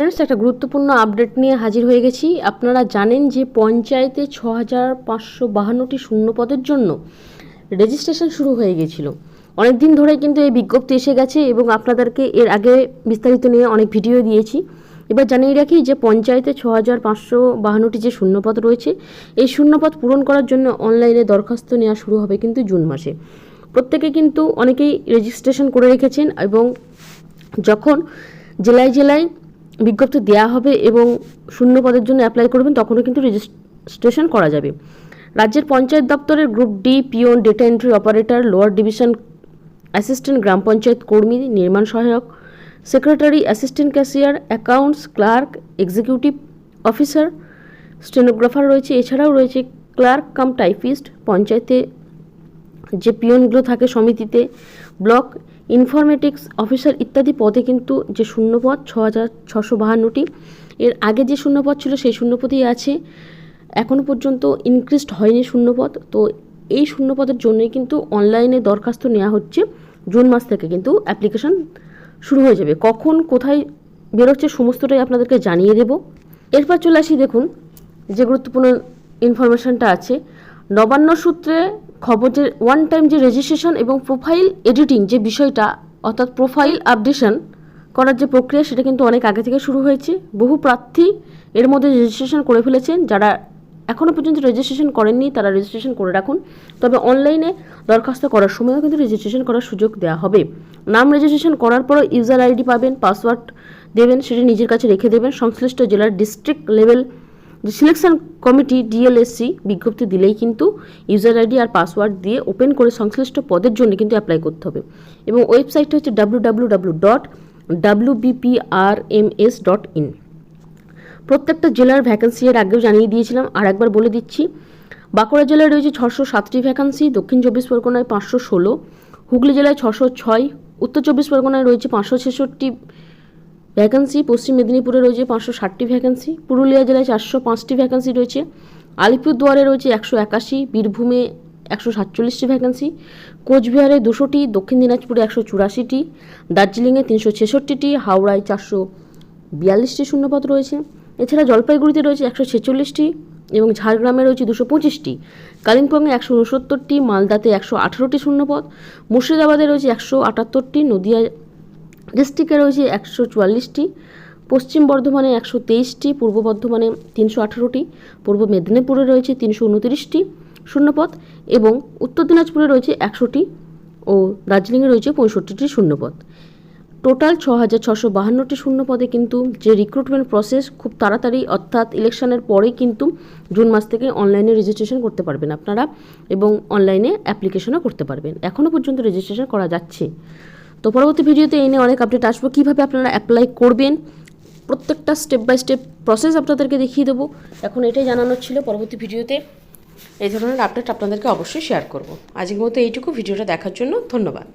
Friends একটা গুরুত্বপূর্ণ update নিয়ে হাজির হয়ে গেছি। আপনারা জানেন যে পঞ্চায়েতে ছ হাজার পাঁচশো বাহান্নটি শূন্য পদের জন্য রেজিস্ট্রেশন শুরু হয়ে গেছিল। অনেক দিন ধরে কিন্তু এই বিজ্ঞপ্তি এসে গেছে এবং আপনাদেরকে এর আগে বিস্তারিত নিয়ে অনেক ভিডিও দিয়েছি। এবার জানিয়ে রাখি যে পঞ্চায়েতে ছ হাজার পাঁচশো বাহান্নটি যে শূন্যপদ রয়েছে, এই শূন্যপদ পূরণ করার জন্য অনলাইনে দরখাস্ত নেওয়া শুরু হবে কিন্তু জুন মাসে। প্রত্যেকে কিন্তু অনেকেই রেজিস্ট্রেশন করে রেখেছেন এবং যখন জেলায় জেলায় বিজ্ঞপ্তি দেওয়া হবে এবং শূন্য পদের জন্য অ্যাপ্লাই করবেন, তখনও কিন্তু রেজিস্ট্রেশন করা যাবে। রাজ্যের পঞ্চায়েত দপ্তরের group D peon data entry operator lower division assistant গ্রাম পঞ্চায়েত কর্মী, নির্মাণ সহায়ক secretary assistant cashier accounts clerk executive officer stenographer রয়েছে। এছাড়াও রয়েছে ক্লার্ক কাম টাইপিস্ট পঞ্চায়েতে যে পিয়নগুলো থাকে সমিতিতে ব্লক ইনফরমেটিক্স অফিসার ইত্যাদি পদে কিন্তু যে শূন্যপদ ছ হাজার ছশো বাহান্নটি, এর আগে যে শূন্যপদ ছিল সেই শূন্যপদই আছে। এখনও পর্যন্ত ইনক্রিজড হয়নি শূন্যপদ। তো এই শূন্যপদের জন্যই কিন্তু অনলাইনে দরখাস্ত নেওয়া হচ্ছে জুন মাস থেকে। কিন্তু অ্যাপ্লিকেশন শুরু হয়ে যাবে। কখন, কোথায় বেরোচ্ছে সমস্তটাই আপনাদেরকে জানিয়ে দেব। এরপর চলে আসি দেখুন, যে গুরুত্বপূর্ণ ইনফরমেশনটা আছে। নবান্ন সূত্রে খবর যে ওয়ান টাইম যে রেজিস্ট্রেশন এবং প্রোফাইল এডিটিং যে বিষয়টা, অর্থাৎ প্রোফাইল আপডেশন করার যে প্রক্রিয়া, সেটা কিন্তু অনেক আগে থেকে শুরু হয়েছে। বহু প্রার্থী এর মধ্যে রেজিস্ট্রেশন করে ফেলেছেন। যারা এখনও পর্যন্ত রেজিস্ট্রেশন করেননি, তারা রেজিস্ট্রেশন করে রাখুন। তবে অনলাইনে দরখাস্ত করার সময়ও কিন্তু রেজিস্ট্রেশন করার সুযোগ দেওয়া হবে। নাম রেজিস্ট্রেশন করার পরও ইউজার আইডি পাবেন পাসওয়ার্ড দেবেন, সেটি নিজের কাছে রেখে দেবেন। সংশ্লিষ্ট জেলার ডিস্ট্রিক্ট লেভেল যে সিলেকশন কমিটি ডিএলএসসি বিজ্ঞপ্তি দিলেই কিন্তু ইউজার আইডি আর পাসওয়ার্ড দিয়ে ওপেন করে সংশ্লিষ্ট পদের জন্য কিন্তু অ্যাপ্লাই করতে হবে। এবং ওয়েবসাইটটা হচ্ছে W dot W dot in প্রত্যেকটা জেলার ভ্যাকেন্সি এর আগেও জানিয়ে দিয়েছিলাম, আর একবার বলে দিচ্ছি, বাঁকুড়া জেলায় রয়েছে ছশো সাতটি ভ্যাকেন্সি দক্ষিণ চব্বিশ পরগনায় পাঁচশো ষোলো, হুগলি জেলায় ছশো ছয়, উত্তর চব্বিশ পরগনায় রয়েছে পাঁচশো ছেষট্টি ভ্যাকেন্সি পশ্চিম মেদিনীপুরে রয়েছে পাঁচশো ষাটটি ভ্যাকেন্সি পুরুলিয়া জেলায় চারশো পাঁচটি ভ্যাকেন্সি রয়েছে, আলিপুরদুয়ারে রয়েছে একশো একাশি, বীরভূমে একশো সাতচল্লিশটি ভ্যাকেন্সি কোচবিহারে দুশোটি, দক্ষিণ দিনাজপুরে একশো চুরাশিটি, দার্জিলিংয়ে তিনশো ছেষট্টিটি, হাওড়ায় চারশো বিয়াল্লিশটি শূন্যপদ রয়েছে। এছাড়া জলপাইগুড়িতে রয়েছে একশো ছেচল্লিশটি এবং ঝাড়গ্রামে রয়েছে দুশো পঁচিশটি। কালিম্পংয়ে একশো উনসত্তরটি, মালদাতে একশো আঠারোটি শূন্যপদ, মুর্শিদাবাদে রয়েছে একশো আটাত্তরটি নদিয়া ডিস্ট্রিক্টে রয়েছে একশো চুয়াল্লিশটি, পশ্চিম বর্ধমানে একশো তেইশটি, পূর্ব বর্ধমানে তিনশো আঠারোটি, পূর্ব মেদিনীপুরে রয়েছে তিনশো উনতিরিশটি শূন্যপদ এবং উত্তর দিনাজপুরে রয়েছে একশোটি ও দার্জিলিংয়ে রয়েছে পঁয়ষট্টিটি শূন্যপদ। টোটাল ছ হাজার ছশো বাহান্নটি শূন্য পদে কিন্তু যে রিক্রুটমেন্ট প্রসেস খুব তাড়াতাড়ি অর্থাৎ ইলেকশনের পরেই কিন্তু জুন মাস থেকে অনলাইনে রেজিস্ট্রেশন করতে পারবেন আপনারা এবং অনলাইনে অ্যাপ্লিকেশনও করতে পারবেন। এখনও পর্যন্ত রেজিস্ট্রেশন করা যাচ্ছে। তো পরবর্তী ভিডিওতে এই নিয়ে অনেক আপডেট আসব। কীভাবে আপনারা অ্যাপ্লাই করবেন, প্রত্যেকটা স্টেপ বাই স্টেপ প্রসেস আপনাদেরকে দেখিয়ে দেবো। এখন এটাই জানানোর ছিল পরবর্তী ভিডিওতে। এই ধরনের আপডেট আপনাদেরকে অবশ্যই শেয়ার করব। আজকের মতো এইটুকু। ভিডিওটা দেখার জন্য ধন্যবাদ।